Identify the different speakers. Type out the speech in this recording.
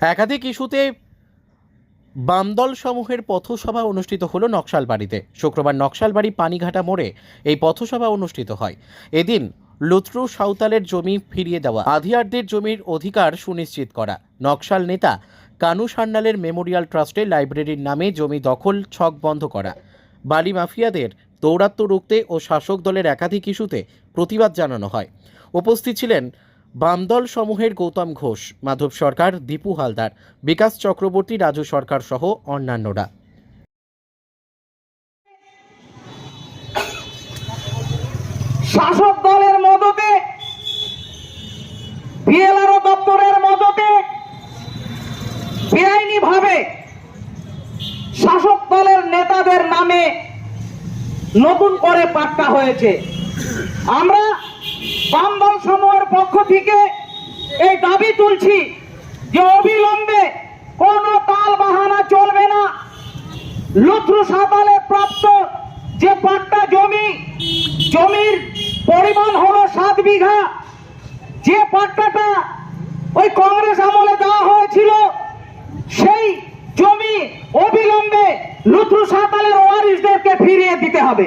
Speaker 1: একাধিক ইস্যুতে বামদল সমূহের পথসভা অনুষ্ঠিত হলো নকশালবাড়িতে। শুক্রবার নকশালবাড়ি পানিঘাটা মোড়ে এই পথসভা অনুষ্ঠিত হয়। এদিন লুত্রু সাঁওতালের জমি ফিরিয়ে দেওয়া আধিয়ারদের জমির অধিকার সুনিশ্চিত করা। নকশাল নেতা কানু সান্যালের মেমোরিয়াল ট্রাস্টে লাইব্রেরির নামে জমি দখল, ছক বন্ধ করা। বালি মাফিয়াদের দৌরাত্ম্য রুখতে ও শাসক দলের একাধিক ইস্যুতে প্রতিবাদ জানানো হয়। উপস্থিত ছিলেন বামদল সমূহের গৌতম ঘোষ, মাধব সরকার, দীপু হালদার, বিকাশ চক্রবর্তী, রাজু সরকার সহ অন্যান্যরা।
Speaker 2: শাসক দলের মদতে বিএলআরও দপ্তরের মদতে বেআইনি ভাবে শাসক দলের নেতাদের নামে নতুন করে পাট্টা হয়েছে। আমরা বাম দল সমূহের পক্ষ থেকে এই দাবি তুলছি যে অবিলম্বে কোনো তাল বাহানা চলবে না। লুথরু সাতালে প্রাপ্ত যে পাট্টা জমি, জমির পরিমাণ হলো সাত বিঘা। যে পাট্টাটা ওই কংগ্রেস আমলে দেওয়া হয়েছিল, সেই জমি অবিলম্বে লুথরু সাতালের ওয়ারিসদেরকে ফিরিয়ে দিতে হবে।